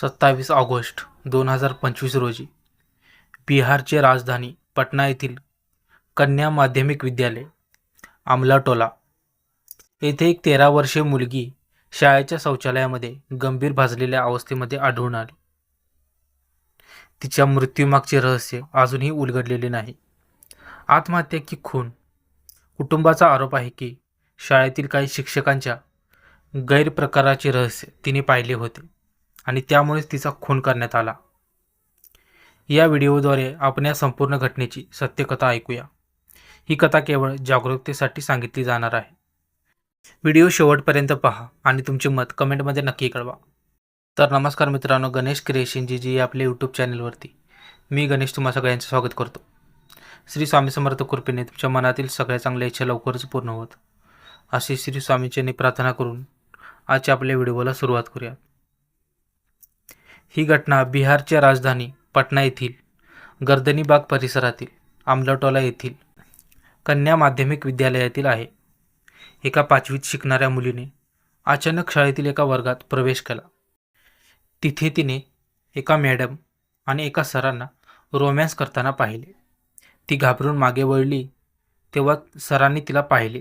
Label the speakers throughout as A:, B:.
A: सत्तावीस ऑगस्ट दोन हजार पंचवीस रोजी बिहारची राजधानी पटना येथील कन्या माध्यमिक विद्यालय आमलाटोला. येथे एक तेरा वर्षीय मुलगी शाळेच्या शौचालयामध्ये गंभीर भाजलेल्या अवस्थेमध्ये आढळून आली. तिच्या मृत्यूमागचे रहस्य अजूनही उलगडलेले नाही. आत्महत्या की खून? कुटुंबाचा आरोप आहे की शाळेतील काही शिक्षकांच्या गैरप्रकाराचे रहस्य तिने पाहिले होते. आणि त्यामुळेच तिचा खून करण्यात आला. या व्हिडिओद्वारे आपण या संपूर्ण घटनेची सत्यकथा ऐकूया. ही कथा केवळ जागरूकतेसाठी सांगितली जाणार आहे. व्हिडिओ शेवटपर्यंत पहा आणि तुमचे मत कमेंटमध्ये नक्की कळवा. तर नमस्कार मित्रांनो गणेश क्रिएशनजी जी आपल्या यूट्यूब चॅनलवरती. मी गणेश तुम्हा सगळ्यांचं स्वागत करतो. श्री स्वामी समर्थ कृपेने तुमच्या मनातील सगळ्या चांगल्या इच्छा लवकरच पूर्ण होत. अशी श्री स्वामीचेने प्रार्थना करून आजच्या आपल्या व्हिडिओला सुरुवात करूया. ही घटना बिहारच्या राजधानी पटना येथील गर्दनीबाग परिसरातील आमलाटोला येथील कन्या माध्यमिक विद्यालयातील आहे. एका पाचवीत शिकणाऱ्या मुलीने अचानक शाळेतील एका वर्गात प्रवेश केला. तिथे तिने एका मॅडम आणि एका सरांना रोमॅन्स करताना पाहिले. ती घाबरून मागे वळली तेव्हा सरांनी तिला पाहिले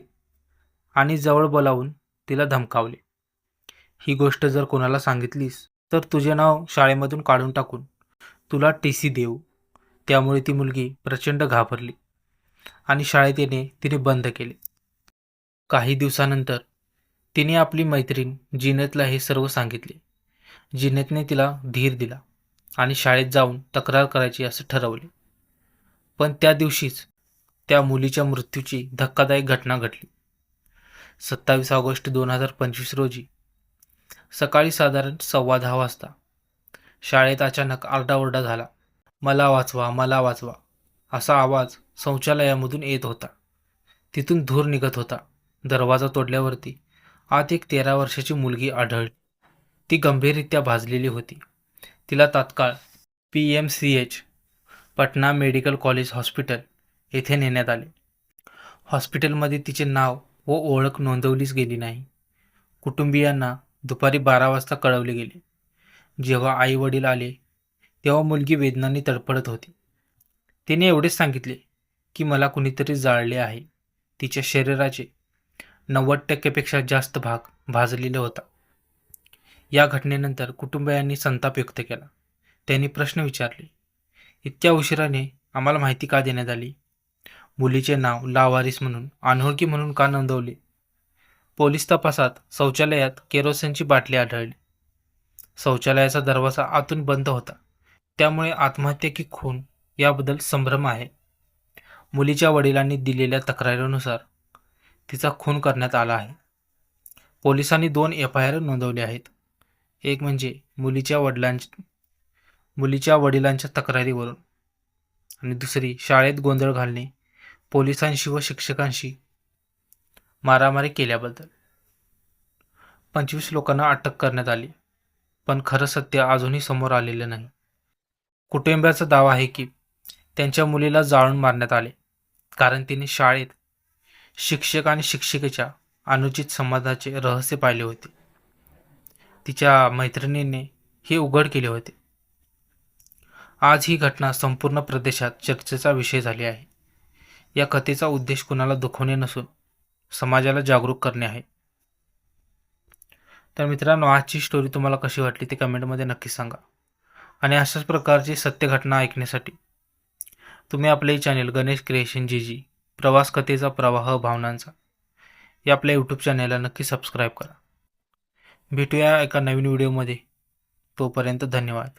A: आणि जवळ बोलावून तिला धमकावले. ही गोष्ट जर कोणाला सांगितलीस तर तुझे नाव शाळेमधून काढून टाकून तुला टी सी देऊ. त्यामुळे ती मुलगी प्रचंड घाबरली आणि शाळेत येणे तिने बंद केले. काही दिवसानंतर तिने आपली मैत्रीण जिनेतला हे सर्व सांगितले. जिनेतने तिला धीर दिला आणि शाळेत जाऊन तक्रार करायची असं ठरवले. पण त्या दिवशीच त्या मुलीच्या मृत्यूची धक्कादायक घटना घडली. सत्तावीस ऑगस्ट दोन हजार पंचवीस रोजी सकाळी साधारण सव्वा दहा वाजता. शाळेत अचानक आरडाओरडा झाला. मला वाचवा मला वाचवा असा आवाज शौचालयामधून येत होता. तिथून धूर निघत होता दरवाजा तोडल्यावरती. आत एक तेरा वर्षाची मुलगी आढळली. ती गंभीररित्या भाजलेली होती. तिला तात्काळ P M C H Patna medical college hospital येथे नेण्यात आले. हॉस्पिटलमध्ये तिचे नाव व ओळख नोंदवलीच गेली नाही. कुटुंबियांना दुपारी बारा वाजता कळवले गेले. जेव्हा आई वडील आले तेव्हा मुलगी वेदनाने तडफडत होती. तिने एवढेच सांगितले की मला कुणीतरी जाळले आहे. तिच्या शरीराचे नव्वद टक्केपेक्षा जास्त भाग भाजलेला होता. या घटनेनंतर कुटुंबियांनी संताप व्यक्त केला. त्यांनी प्रश्न विचारले इतक्या उशिराने आम्हाला माहिती का देण्यात आली? मुलीचे नाव लावारिस म्हणून अनोळखी म्हणून का नोंदवले? पोलीस तपासात शौचालयात केरोसिनची बाटली आढळली. शौचालयाचा दरवाजा आतून बंद होता. त्यामुळे आत्महत्या की खून याबद्दल संभ्रम आहे. मुलीच्या वडिलांनी दिलेल्या तक्रारीनुसार तिचा खून करण्यात आला आहे. पोलिसांनी दोन एफ आय आर नोंदवले आहेत. एक म्हणजे मुलीच्या वडिलांच्या मुलीच्या वडिलांच्या तक्रारीवरून आणि दुसरी शाळेत गोंधळ घालणे पोलिसांशी व शिक्षकांशी मारामारी केल्याबद्दल. पंचवीस लोकांना अटक करण्यात आली पण खरं सत्य अजूनही समोर आलेलं नाही. कुटुंबियाचा दावा आहे की त्यांच्या मुलीला जाळून मारण्यात आले कारण तिने शाळेत शिक्षक आणि शिक्षिकेच्या अनुचित संवादाचे रहस्य पाहिले होते. तिच्या मैत्रिणीने हे उघड केले होते. आज ही घटना संपूर्ण प्रदेशात चर्चेचा विषय झाली आहे. या कथेचा उद्देश कुणाला दुखवणे नसून समाजाला जागरूक करणे आहे. तर मित्रांनो आजची स्टोरी तुम्हाला कशी वाटली ते कमेंटमध्ये नक्की सांगा. आणि अशाच प्रकारची सत्य घटना ऐकण्यासाठी तुम्ही आपले चॅनेल गणेश क्रिएशन जी जी प्रवास कथेचा प्रवाह भावनांचा या आपल्या यूट्यूब चॅनेलला नक्की सबस्क्राईब करा. भेटूया एका नवीन व्हिडिओमध्ये तोपर्यंत धन्यवाद.